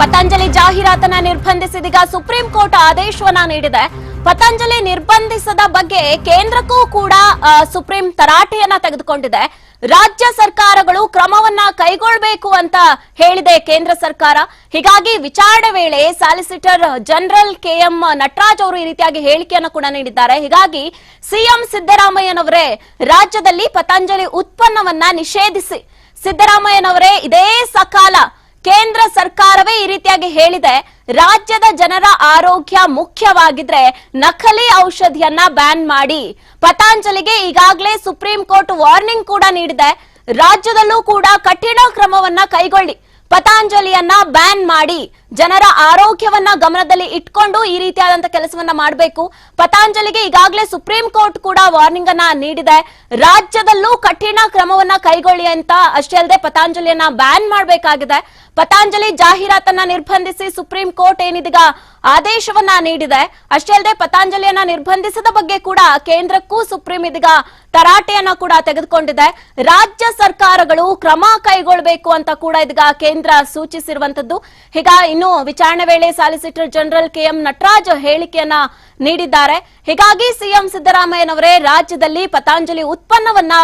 ಪತಂಜಲಿ ಜಾಹೀರಾತನ್ನ ನಿರ್ಬಂಧಿಸಿದೀಗ Supreme Court ಆದೇಶವನ್ನ ನೀಡಿದೆ. ಪತಂಜಲಿ ನಿರ್ಬಂಧಿಸದ ಬಗ್ಗೆ ಕೇಂದ್ರಕ್ಕೂ ಕೂಡ ಸುಪ್ರೀಂ ತರಾಟೆಯನ್ನ ತೆಗೆದುಕೊಂಡಿದೆ. ರಾಜ್ಯ ಸರ್ಕಾರಗಳು ಕ್ರಮವನ್ನ ಕೈಗೊಳ್ಳಬೇಕು ಅಂತ ಹೇಳಿದೆ ಕೇಂದ್ರ ಸರ್ಕಾರ. ಹೀಗಾಗಿ ವಿಚಾರಣೆ ವೇಳೆ ಸಾಲಿಸಿಟರ್ ಜನರಲ್ ಕೆಎಂ ನಟರಾಜ್ ಅವರು ಈ ರೀತಿಯಾಗಿ ಹೇಳಿಕೆಯನ್ನು ಕೂಡ ನೀಡಿದ್ದಾರೆ. ಹೀಗಾಗಿ ಸಿಎಂ ಸಿದ್ದರಾಮಯ್ಯನವರೇ ರಾಜ್ಯದಲ್ಲಿ ಪತಂಜಲಿ ಉತ್ಪನ್ನವನ್ನ ನಿಷೇಧಿಸಿ. ಸಿದ್ದರಾಮಯ್ಯನವರೇ ಇದೇ ಸಕಾಲ ಕೇಂದ್ರ ಸರ್ಕಾರವೇ ಈ ರೀತಿಯಾಗಿ ಹೇಳಿದೆ, ರಾಜ್ಯದ ಜನರ ಆರೋಗ್ಯ ಮುಖ್ಯವಾಗಿದ್ರೆ ನಕಲಿ ಔಷಧಿಯನ್ನ ಬ್ಯಾನ್ ಮಾಡಿ. ಪತಾಂಜಲಿಗೆ ಈಗಾಗಲೇ ಸುಪ್ರೀಂ ಕೋರ್ಟ್ ವಾರ್ನಿಂಗ್ ಕೂಡ ನೀಡಿದೆ, ರಾಜ್ಯದಲ್ಲೂ ಕೂಡ ಕಠಿಣ ಕ್ರಮವನ್ನ ಕೈಗೊಳ್ಳಿ. ಪತಾಂಜಲಿಯನ್ನ ಬ್ಯಾನ್ ಮಾಡಿ ಜನರ ಆರೋಗ್ಯವನ್ನ ಗಮನದಲ್ಲಿ ಇಟ್ಕೊಂಡು ಈ ರೀತಿಯಾದಂತ ಕೆಲಸವನ್ನ ಮಾಡಬೇಕು. ಪತಾಂಜಲಿಗೆ ಈಗಾಗಲೇ ಸುಪ್ರೀಂ ಕೋರ್ಟ್ ಕೂಡ ವಾರ್ನಿಂಗ್ ಅನ್ನ ನೀಡಿದೆ. ರಾಜ್ಯದಲ್ಲೂ ಕಠಿಣ ಕ್ರಮವನ್ನ ಕೈಗೊಳ್ಳಿ ಅಂತ ಅಷ್ಟೇ ಅಲ್ಲದೆ ಪತಾಂಜಲಿಯನ್ನ ಬ್ಯಾನ್ ಮಾಡಬೇಕಾಗಿದೆ. ಪತಾಂಜಲಿ ಜಾಹೀರಾತನ್ನ ನಿರ್ಬಂಧಿಸಿ ಸುಪ್ರೀಂ ಕೋರ್ಟ್ ಏನಿದೀಗ ಆದೇಶವನ್ನ ನೀಡಿದೆ. ಅಷ್ಟೇ ಅಲ್ಲದೆ ಪತಾಂಜಲಿಯನ್ನ ನಿರ್ಬಂಧಿಸದ ಬಗ್ಗೆ ಕೂಡ ಕೇಂದ್ರಕ್ಕೂ ಸುಪ್ರೀಂ ಇದೀಗ ತರಾಟೆಯನ್ನ ಕೂಡ ತೆಗೆದುಕೊಂಡಿದೆ. ರಾಜ್ಯ ಸರ್ಕಾರಗಳು ಕ್ರಮ ಕೈಗೊಳ್ಳಬೇಕು ಅಂತ ಕೂಡ ಇದೀಗ ಕೇಂದ್ರ ಸೂಚಿಸಿರುವಂತದ್ದು. ಈಗ ಇನ್ನು ವಿಚಾರಣೆ ವೇಳೆ ಸಾಲಿಸಿಟರ್ ಜನರಲ್ ಕೆಎಂ ನಟರಾಜ್ ಹೇಳಿಕೆಯನ್ನ ನೀಡಿದ್ದಾರೆ. ಹೀಗಾಗಿ ಸಿಎಂ ಸಿದ್ದರಾಮಯ್ಯನವರೇ ರಾಜ್ಯದಲ್ಲಿ ಪತಾಂಜಲಿ ಉತ್ಪನ್ನವನ್ನ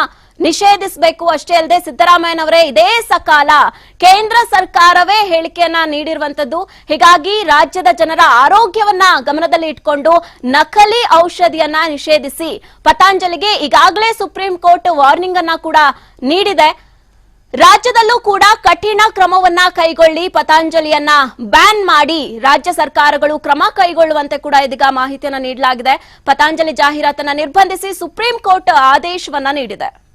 ನಿಷೇಧಿಸಬೇಕು ಅಷ್ಟೇ ಅಲ್ಲದೆ ಸಿದ್ದರಾಮಯ್ಯನವರೇ ಇದೇ ಸಕಾಲ ಕೇಂದ್ರ ಸರ್ಕಾರವೇ ಹೇಳಿಕೆಯನ್ನ ನೀಡಿರುವಂತದ್ದು. ಹೀಗಾಗಿ ರಾಜ್ಯದ ಜನರ ಆರೋಗ್ಯವನ್ನ ಗಮನದಲ್ಲಿ ಇಟ್ಕೊಂಡು ನಕಲಿ ಔಷಧಿಯನ್ನ ನಿಷೇಧಿಸಿ ಪತಾಂಜಲಿಗೆ ಈಗಾಗಲೇ ಸುಪ್ರೀಂ ಕೋರ್ಟ್ ವಾರ್ನಿಂಗ್ ಅನ್ನ ಕೂಡ ನೀಡಿದೆ. ರಾಜ್ಯದಲ್ಲೂ ಕೂಡ ಕಠಿಣ ಕ್ರಮವನ್ನ ಕೈಗೊಳ್ಳಿ ಪತಾಂಜಲಿಯನ್ನ ಬ್ಯಾನ್ ಮಾಡಿ ರಾಜ್ಯ ಸರ್ಕಾರಗಳು ಕ್ರಮ ಕೈಗೊಳ್ಳುವಂತೆ ಕೂಡ ಇದೀಗ ಮಾಹಿತಿಯನ್ನು ನೀಡಲಾಗಿದೆ. ಪತಾಂಜಲಿ ಜಾಹೀರಾತನ್ನ ನಿರ್ಬಂಧಿಸಿ ಸುಪ್ರೀಂ ಕೋರ್ಟ್ ಆದೇಶವನ್ನ ನೀಡಿದೆ.